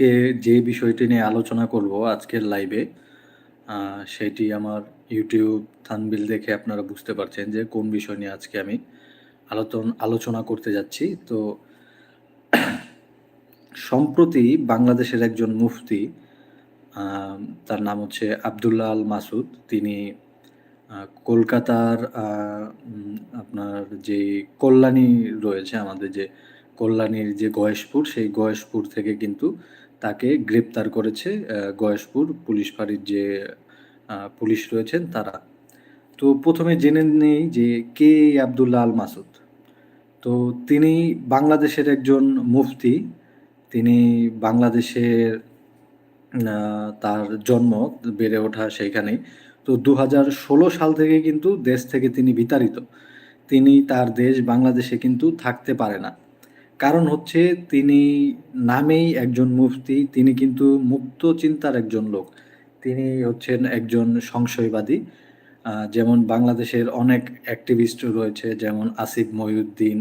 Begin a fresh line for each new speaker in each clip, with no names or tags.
আজকে যে বিষয়টি নিয়ে আলোচনা করব আজকের লাইভে সেটি আমার ইউটিউব থানবিল দেখে আপনারা বুঝতে পারছেন যে কোন বিষয় নিয়ে আজকে আমি আলোচন, আলোচনা করতে যাচ্ছি। তো সম্প্রতি বাংলাদেশের একজন মুফতি তার নাম হচ্ছে আবদুল্লাহ আল মাসুদ, তিনি কলকাতার আপনার যে কল্যাণী রয়েছে আমাদের যে কল্যাণীর যে গয়েশপুর, সেই গয়েশপুর থেকে কিন্তু তাকে গ্রেপ্তার করেছে গয়েশপুর পুলিশ ফাঁড়ির যে পুলিশ রয়েছেন তারা। তো প্রথমে জেনে নেই যে কে আবদুল্লাহ আল মাসুদ। তো তিনি বাংলাদেশের একজন মুফতি, তিনি বাংলাদেশের তার জন্ম বেড়ে ওঠা সেইখানেই। তো দু হাজার ষোলো সাল থেকে কিন্তু দেশ থেকে তিনি বিতাড়িত। তিনি তার দেশ বাংলাদেশে কিন্তু থাকতে পারে না। কারণ হচ্ছে তিনি নামেই একজন মুফতি, তিনি কিন্তু মুক্ত চিন্তার একজন লোক। তিনি হচ্ছেন একজন সংশয়বাদী। যেমন বাংলাদেশের অনেক অ্যাক্টিভিস্ট রয়েছে, যেমন আসিফ মহিউদ্দিন,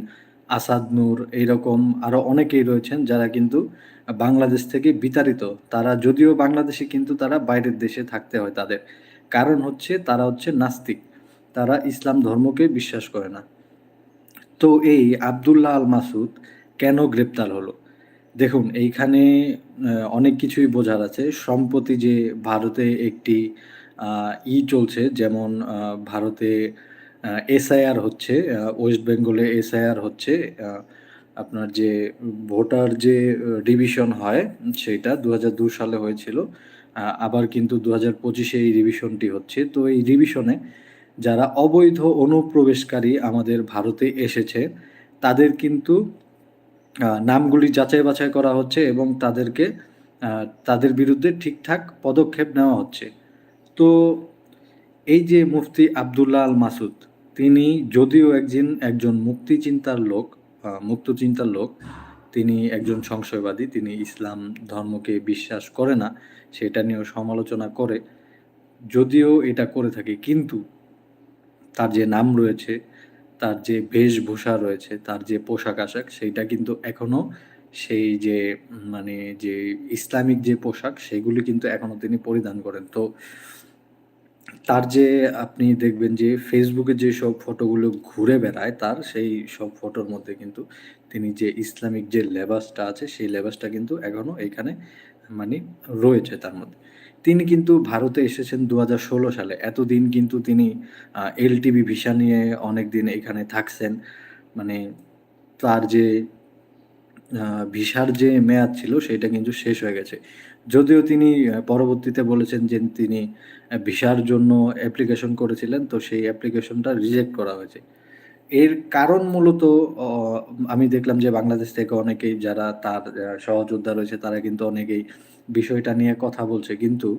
আসাদ নূর, এইরকম আরও অনেকেই রয়েছেন যারা কিন্তু বাংলাদেশ থেকে বিতাড়িত। তারা যদিও বাংলাদেশে কিন্তু তারা বাইরের দেশে থাকতে হয় তাদের। কারণ হচ্ছে তারা হচ্ছে নাস্তিক। তারা ইসলাম ধর্মকে বিশ্বাস করে না। তো এই আবদুল্লাহ আল মাসুদ কেন গ্রেপ্তার হলো? দেখুন, এইখানে অনেক কিছুই বোঝার আছে। সম্প্রতি যে ভারতে একটি ই চলছে, যেমন ভারতে এসআইআর হচ্ছে ওয়েস্ট বেঙ্গলে এসআইআর হচ্ছে আপনার যে ভোটার যে রিভিশন হয়, সেটা দু সালে হয়েছিল। আবার কিন্তু দু হাজার পঁচিশে এই রিভিশনটি হচ্ছে। তো এই রিভিশনে যারা অবৈধ অনুপ্রবেশকারী আমাদের ভারতে এসেছে, তাদের কিন্তু নামগুলি যাচাই বাছাই করা হচ্ছে এবং তাদেরকে তাদের বিরুদ্ধে ঠিকঠাক পদক্ষেপ নেওয়া হচ্ছে। তো এই যে মুফতি আবদুল্লাহ আল মাসুদ, তিনি যদিও একজন একজন মুক্তি চিন্তার লোক মুক্ত চিন্তার লোক, তিনি একজন সংশয়বাদী, তিনি ইসলাম ধর্মকে বিশ্বাস করে না, সেটা নিয়েও সমালোচনা করে, যদিও এটা করে থাকে, কিন্তু তার যে নাম রয়েছে তার যে বেশভূষা রয়েছে, তার যে পোশাক আশাক, সেইটা কিন্তু এখনও সেই যে মানে যে ইসলামিক যে পোশাক, সেগুলি কিন্তু এখনও তিনি পরিধান করেন। তো তার যে আপনি দেখবেন যে ফেসবুকে যে সব ফটোগুলো ঘুরে বেড়ায়, তার সেই সব ফটোর মধ্যে কিন্তু তিনি যে ইসলামিক যে লেবাসটা আছে, সেই লেবাসটা কিন্তু এখনও এখানে মানে রয়েছে তার মধ্যে। তিনি কিন্তু ভারতে এসেছেন দু হাজার ষোলো সালে। এতদিন কিন্তু তিনি এলটিবি ভিসা নিয়ে অনেক দিন এখানে থাকছেন। মানে তার যে ভিসার যে মেয়াদ ছিল সেটা কিন্তু শেষ হয়ে গেছে। যদিও তিনি পরবর্তীতে বলেছেন যে তিনি ভিসার জন্য অ্যাপ্লিকেশন করেছিলেন, তো সেই অ্যাপ্লিকেশনটা রিজেক্ট করা হয়েছে। এর কারণ মূলত আমি দেখলাম যে বাংলাদেশ থেকে অনেকেই যারা তার সহযোদ্ধা রয়েছে, তারা কিন্তু অনেকেই বিষয়টা নিয়ে কথা বলছে। কিন্তু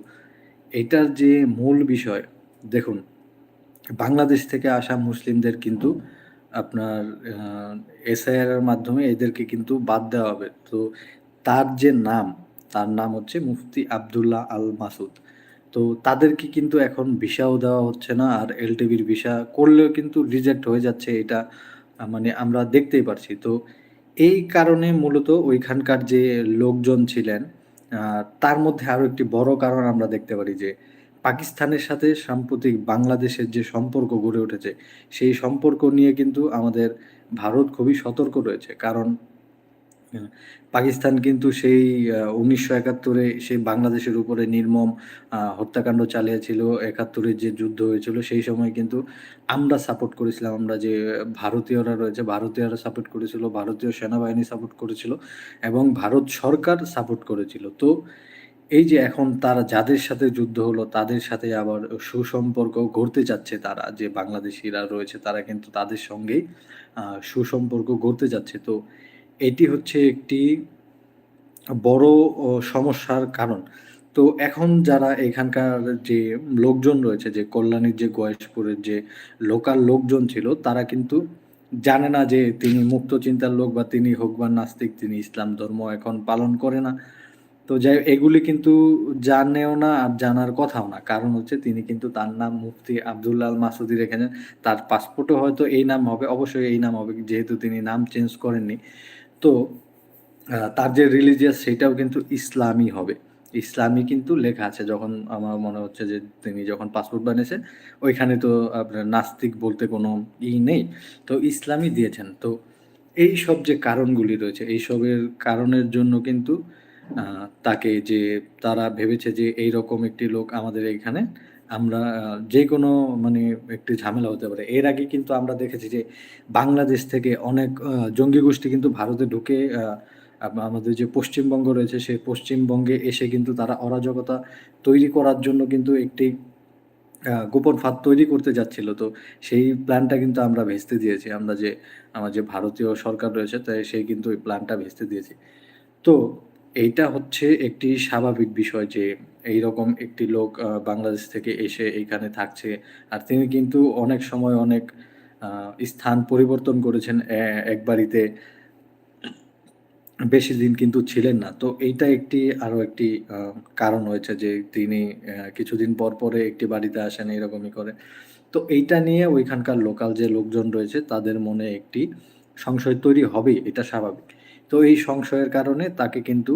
এটার যে মূল বিষয়, দেখুন, বাংলাদেশ থেকে আসা মুসলিমদের কিন্তু আপনার এসআইআর এর মাধ্যমে এদেরকে কিন্তু বাদ দেওয়া হবে। তো তার যে নাম, তার নাম হচ্ছে মুফতি আবদুল্লাহ আল মাসুদ। তো তাদেরকে কিন্তু এখন ভিসাও দেওয়া হচ্ছে না, আর এলটিভির ভিসা করলেও কিন্তু রিজেক্ট হয়ে যাচ্ছে এটা মানে আমরা দেখতেই পারছি। তো এই কারণে মূলত ওইখানকার যে লোকজন ছিলেন তার মধ্যে আরও একটি বড় কারণ আমরা দেখতে পারি যে, পাকিস্তানের সাথে সাম্প্রতিক বাংলাদেশের যে সম্পর্ক গড়ে উঠেছে, সেই সম্পর্ক নিয়ে কিন্তু আমাদের ভারত খুবই সতর্ক রয়েছে। কারণ পাকিস্তান কিন্তু সেই উনিশশো একাত্তরে সেই বাংলাদেশের উপরে নির্মম হত্যাকাণ্ড চালিয়েছিল, একাত্তরের যে যুদ্ধ হয়েছিল, সেই সময় কিন্তু আমরা সাপোর্ট করেছিলাম। আমরা যে ভারতীয়রা রয়েছে, ভারতীয়রা সাপোর্ট করেছিল, ভারতীয় সেনাবাহিনী সাপোর্ট করেছিল এবং ভারত সরকার সাপোর্ট করেছিল। তো এই যে এখন তারা যাদের সাথে যুদ্ধ হলো, তাদের সাথে আবার সুসম্পর্ক গড়তে যাচ্ছে তারা, যে বাংলাদেশিরা রয়েছে, তারা কিন্তু তাদের সঙ্গেই সুসম্পর্ক গড়তে যাচ্ছে। তো এটি হচ্ছে একটি বড় সমস্যার কারণ। তো এখন যারা এখানকার যে লোকজন রয়েছে, যে কল্যাণীর, যে গয়েশপুরের যে লোকাল লোকজন ছিল, তারা কিন্তু জানে না যে তিনি মুক্ত চিন্তার লোক বা তিনি হোক বা নাস্তিক, তিনি ইসলাম ধর্ম এখন পালন করে না। তো যাই এগুলি কিন্তু জানেও না আর জানার কথাও না। কারণ হচ্ছে তিনি কিন্তু তার নাম মুফতি আবদুল্লাহ মাসুদি রেখেছেন। তার পাসপোর্টও হয়তো এই নাম হবে, অবশ্যই এই নাম হবে, যেহেতু তিনি নাম চেঞ্জ করেননি। তো তার যে রিলিজিয়াস সেটাও কিন্তু ইসলামই হবে। ইসলামই কিন্তু লেখা আছে যখন আমার মনে হচ্ছে যে তিনি যখন পাসপোর্ট বানিয়েছেন, ওইখানে তো আপনার নাস্তিক বলতে কোনো ই নেই। তো ইসলামই দিয়েছেন। তো এইসব যে কারণগুলি রয়েছে, এইসবের কারণের জন্য কিন্তু তাকে যে তারা ভেবেছে যে এইরকম একটি লোক আমাদের এইখানে আমরা যে কোনো মানে একটি ঝামেলা হতে পারে। এর আগে কিন্তু আমরা দেখেছি যে বাংলাদেশ থেকে অনেক জঙ্গি গোষ্ঠী কিন্তু ভারতে ঢুকে আমাদের যে পশ্চিমবঙ্গ রয়েছে সেই পশ্চিমবঙ্গে এসে কিন্তু তারা অরাজকতা তৈরি করার জন্য কিন্তু একটি গোপন ফাঁদ তৈরি করতে যাচ্ছিল। তো সেই প্ল্যানটা কিন্তু আমরা ভেস্তে দিয়েছি। আমরা যে, আমার যে ভারতীয় সরকার রয়েছে, তাই সেই কিন্তু ওই প্ল্যানটা ভেস্তে দিয়েছি তো এইটা হচ্ছে একটি স্বাভাবিক বিষয় যে এইরকম একটি লোক বাংলাদেশ থেকে এসে এইখানে থাকছে। আর তিনি কিন্তু অনেক সময় অনেক স্থান পরিবর্তন করেছেন এক বাড়িতে বেশি দিন কিন্তু ছিলেন না। তো এইটা একটি আরও একটি কারণ হয়েছে যে তিনি কিছুদিন পর, পরে একটি বাড়িতে আসেন এরকমই করে। তো এইটা নিয়ে ওইখানকার লোকাল যে লোকজন রয়েছে তাদের মনে একটি সংশয় তৈরি হবেই, এটা স্বাভাবিক। তো এই সংশয়ের কারণে তাকে কিন্তু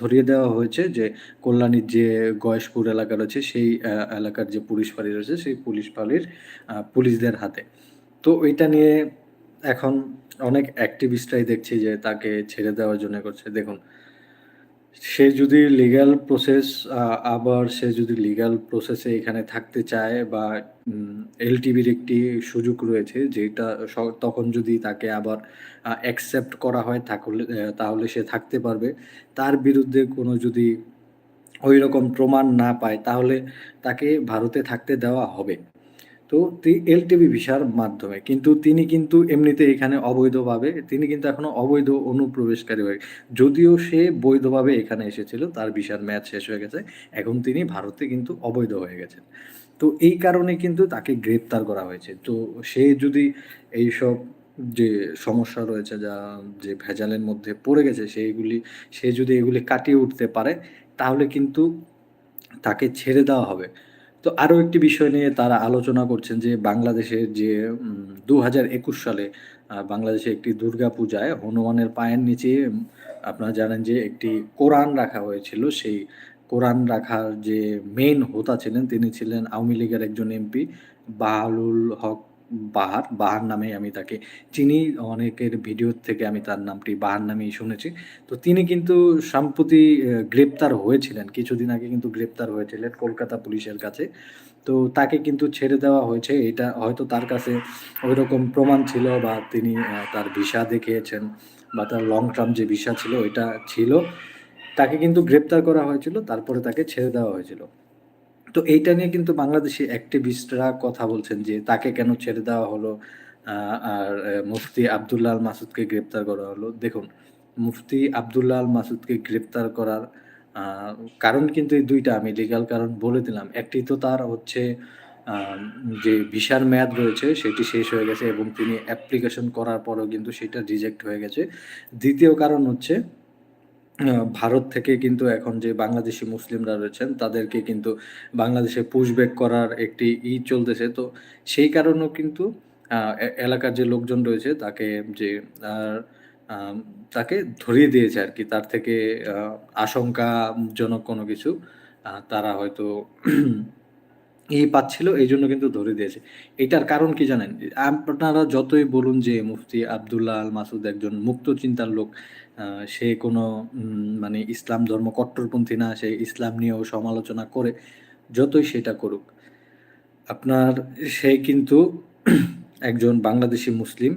ধরিয়ে দেওয়া হয়েছে যে কল্যাণীর যে গয়েশপুর এলাকা রয়েছে সেই এলাকার যে পুলিশ ফাঁড়ি রয়েছে সেই পুলিশ ফাঁড়ির পুলিশদের হাতে। তো এটা নিয়ে এখন অনেক অ্যাক্টিভিস্টরাই দেখছি যে তাকে ছেড়ে দেওয়ার জন্য করছে। দেখুন, সে যদি লিগ্যাল প্রসেস আবার সে যদি লিগ্যাল প্রসেসে এখানে থাকতে চায় বা উম এলটিবির একটি সুযোগ রয়েছে যেটা তখন যদি তাকে আবার অ্যাকসেপ্ট করা হয় থাকলে তাহলে সে থাকতে পারবে। তার বিরুদ্ধে কোনো যদি ওই রকম প্রমাণ না পায় তাহলে তাকে ভারতে থাকতে দেওয়া হবে। তো এলটিবি ভিসার মাধ্যমে। কিন্তু তিনি কিন্তু এমনিতে এখানে অবৈধভাবে তিনি কিন্তু এখনও অবৈধ অনুপ্রবেশকারী হয়ে যদিও সে বৈধভাবে এখানে এসেছিল, তার ভিসার ম্যাচ শেষ হয়ে গেছে। এখন তিনি ভারতে কিন্তু অবৈধ হয়ে গেছেন। তো এই কারণে কিন্তু তাকে গ্রেপ্তার করা হয়েছে। তো সে যদি এইসব যে সমস্যা রয়েছে যা যে ভেজালের মধ্যে পড়ে গেছে সেইগুলি, সে যদি এগুলি কাটিয়ে উঠতে পারে, তাহলে কিন্তু তাকে ছেড়ে দেওয়া হবে। তো আরও একটি বিষয় নিয়ে তারা আলোচনা করছেন যে বাংলাদেশের যে ২০২১ সালে বাংলাদেশে একটি দুর্গাপূজায় হনুমানের পায়ের নিচে আপনারা জানেন যে একটি কোরআন রাখা হয়েছিল। সেই কোরআন রাখার যে মেইন হোতা ছিলেন, তিনি ছিলেন আওয়ামী লীগের একজন এমপি বাহলুল হক বাহার। বাহার নামেই আমি তাকে চিনি। অনেকের ভিডিও থেকে আমি তার নামটি বাহার নামেই শুনেছি। তো তিনি কিন্তু সম্প্রতি গ্রেপ্তার হয়েছিলেন। কিছুদিন আগে কিন্তু গ্রেপ্তার হয়েছিলেন কলকাতা পুলিশের কাছে। তো তাকে কিন্তু ছেড়ে দেওয়া হয়েছে। এটা হয়তো তার কাছে ঐরকম প্রমাণ ছিল বা তিনি তার ভিসা দেখিয়েছেন বা তার লং টার্ম যে ভিসা ছিল, ওইটা ছিল। তাকে কিন্তু গ্রেপ্তার করা হয়েছিল। তারপরে তাকে ছেড়ে দেওয়া হয়েছিল। তো এইটা নিয়ে কিন্তু বাংলাদেশি অ্যাক্টিভিস্টরা কথা বলছেন যে তাকে কেন ছেড়ে দেওয়া হলো? আর মুফতি আব্দুল্লাহ মাসুদকে গ্রেপ্তার করা হলো। দেখুন, মুফতি আব্দুল্লাহ মাসুদকে গ্রেপ্তার করার কারণ কিন্তু এই দুইটা আমি লিগ্যাল কারণ বলে দিলাম। একটি তো তার হচ্ছে যে ভিসার মেয়াদ রয়েছে সেটি শেষ হয়ে গেছে এবং তিনি অ্যাপ্লিকেশন করার পরেও কিন্তু সেটা রিজেক্ট হয়ে গেছে। দ্বিতীয় কারণ হচ্ছে ভারত থেকে কিন্তু এখন যে বাংলাদেশি মুসলিমরা রয়েছেন, তাদেরকে কিন্তু বাংলাদেশে পুশব্যাক করার একটি ই চলতেছে। তো সেই কারণেও কিন্তু এলাকার যে লোকজন রয়েছে, তাকে যে তাকে ধরিয়ে দিয়েছে আর কি তার থেকে আশঙ্কাজনক কোনো কিছু তারা হয়তো ই পাচ্ছিল এই জন্য কিন্তু ধরে দিয়েছে। এটার কারণ কি জানেন? আপনারা যতই বলুন যে মুফতি আব্দুল্লাহ আল মাসুদ একজন মুক্ত চিন্তার লোক। সে কোনো মানে ইসলাম ধর্ম কট্টরপন্থী না। সে ইসলাম নিয়েও সমালোচনা করে। যতই সেটা করুক। আপনার সে কিন্তু একজন বাংলাদেশি মুসলিম।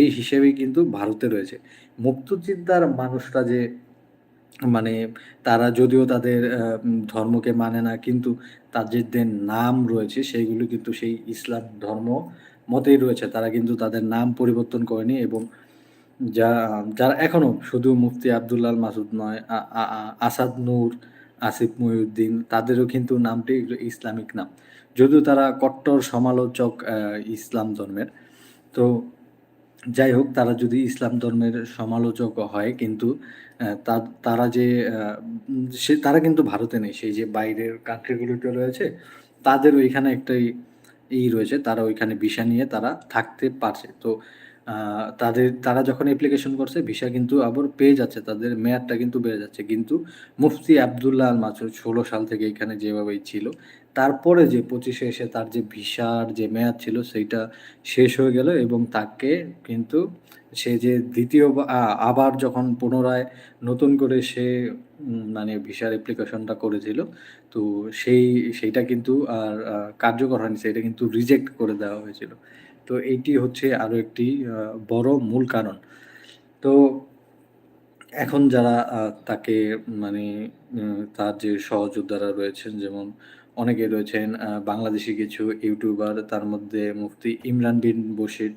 এই হিসেবেই কিন্তু ভারতে রয়েছে। মুক্ত চিন্তার মানুষরা যে মানে তারা যদিও তাদের ধর্মকে মানে না কিন্তু তাদের যে নাম রয়েছে সেইগুলো কিন্তু সেই ইসলাম ধর্ম মতেই রয়েছে। তারা কিন্তু তাদের নাম পরিবর্তন করেনি এবং যা যারা এখনও শুধু মুফতি আব্দুল্লাহ মাসুদ নয় আসাদ নূর, আসিফ মহিউদ্দিন তাদেরও কিন্তু নামটি ইসলামিক নাম। যদিও তারা কট্টর সমালোচক ইসলাম ধর্মের। তো যাই হোক তারা যদি ইসলাম ধর্মের সমালোচক হয়, কিন্তু তারা যে সে, তারা কিন্তু ভারতে নেই। সেই যে বাইরের কান্ট্রিগুলোতে রয়েছে, তাদের ওইখানে একটা ই রয়েছে। তারা ওইখানে ভিসা নিয়ে তারা থাকতে পারছে। তো তাদের তারা যখন অ্যাপ্লিকেশন করছে ভিসা কিন্তু আবার পেয়ে যাচ্ছে। তাদের মেয়াদটা কিন্তু বেড়ে যাচ্ছে। কিন্তু মুফতি আবদুল্লাহ আল মাসুদ ১৬ সাল থেকে এখানে যেভাবেই ছিল। তারপরে যে ২৫ এ এসে তার যে ভিসার যে মেয়াদ ছিল সেইটা শেষ হয়ে গেল এবং তাকে কিন্তু সে যে ২য় বা আ আবার যখন পুনরায় নতুন করে সে মানে ভিসার অ্যাপ্লিকেশনটা করেছিল, তো সেই সেইটা কিন্তু আর কার্যকর হয়নি। সেটা কিন্তু রিজেক্ট করে দেওয়া হয়েছিল। তো এইটি হচ্ছে আরও একটি বড় মূল কারণ। তো এখন যারা তাকে মানে তার যে সহযোদ্ধারা রয়েছেন যেমন অনেকে রয়েছেন বাংলাদেশি কিছু ইউটিউবার তার মধ্যে মুফতি ইমরান বিন বশির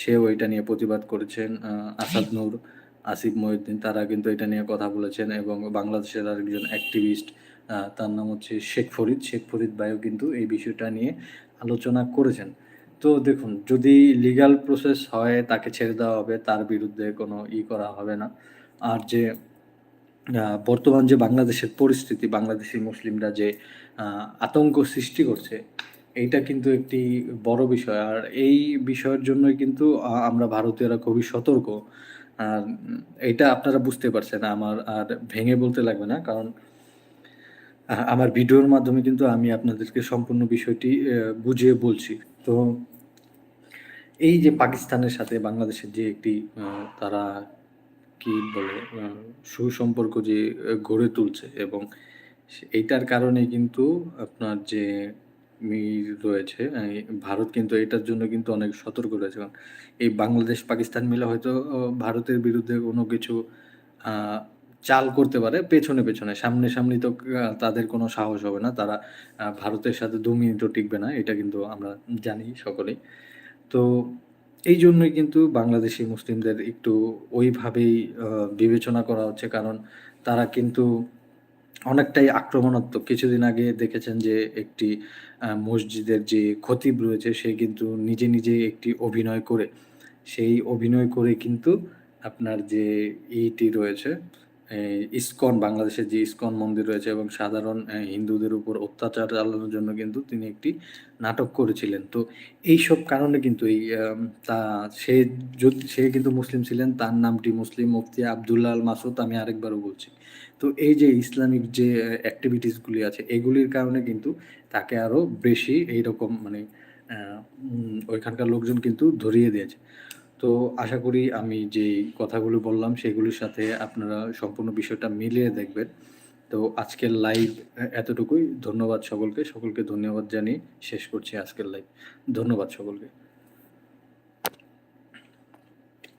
সেও এটা নিয়ে প্রতিবাদ করেছেন। আসাদ নূর, আসিফ মহিউদ্দিন তারা কিন্তু এটা নিয়ে কথা বলেছেন এবং বাংলাদেশের আরেকজন অ্যাক্টিভিস্ট তার নাম হচ্ছে শেখ ফরিদ। শেখ ফরিদ ভাইও কিন্তু এই বিষয়টা নিয়ে আলোচনা করেছেন। তো দেখুন যদি লিগ্যাল প্রসেস হয় তাকে ছেড়ে দেওয়া হবে। তার বিরুদ্ধে কোনো ই করা হবে না। আর যে বর্তমান যে বাংলাদেশের পরিস্থিতি, বাংলাদেশী মুসলিমরা যে আতঙ্ক সৃষ্টি করছে, এইটা কিন্তু একটি বড় বিষয়। আর এই বিষয়ের জন্যই কিন্তু আমরা ভারতীয়রা খুবই সতর্ক। আর এইটা আপনারা বুঝতে পারছেন। আমার আর ভেঙে বলতে লাগবে না। কারণ আমার ভিডিওর মাধ্যমে কিন্তু আমি আপনাদেরকে সম্পূর্ণ বিষয়টি বুঝিয়ে বলছি। তো এই যে পাকিস্তানের সাথে বাংলাদেশের যে একটি তারা কি বলে সুসম্পর্ক যে গড়ে তুলছে এবং এইটার কারণে কিন্তু আপনার যে রয়েছে ভারত কিন্তু এটার জন্য কিন্তু অনেক সতর্ক রয়েছে। কারণ এই বাংলাদেশ পাকিস্তান মিলে হয়তো ভারতের বিরুদ্ধে কোনো কিছু চাল করতে পারে পেছনে, পেছনে। সামনাসামনি তো তাদের কোনো সাহস হবে না। তারা ভারতের সাথে দু মিনিটও টিকবে না। এটা কিন্তু আমরা জানি সকলেই। তো এই জন্যই কিন্তু বাংলাদেশি মুসলিমদের একটু ওইভাবেই বিবেচনা করা হচ্ছে। কারণ তারা কিন্তু অনেকটাই আক্রমণাত্মক। কিছুদিন আগে দেখেছেন যে একটি মসজিদের যে খতিব রয়েছে সে কিন্তু নিজে, নিজে একটি অভিনয় করে, সেই অভিনয় করে কিন্তু আপনার যে ইটি রয়েছে, ইসকন, বাংলাদেশের যে ইসকন মন্দির রয়েছে এবং সাধারণ হিন্দুদের উপর অত্যাচার চালানোর জন্য কিন্তু তিনি একটি নাটক করেছিলেন। তো এইসব কারণে কিন্তু এই তা, সে সে কিন্তু মুসলিম ছিলেন। তার নামটি মুসলিম মুফতি আবদুল্লাহ আল মাসুদ, আমি আরেকবারও বলছি। তো এই যে ইসলামিক যে অ্যাক্টিভিটিসগুলি আছে, এগুলির কারণে কিন্তু তাকে আরও বেশি এইরকম মানে ওইখানকার লোকজন কিন্তু ধরিয়ে দিয়েছে। তো আশা করি আমি যে কথাগুলো বললাম, সেগুলির সাথে আপনারা সম্পূর্ণ বিষয়টা মিলিয়ে দেখবেন। তো আজকের লাইভ এতটুকুই। ধন্যবাদ সকলকে। সকলকে ধন্যবাদ জানিয়ে শেষ করছি আজকের লাইভ। ধন্যবাদ সকলকে।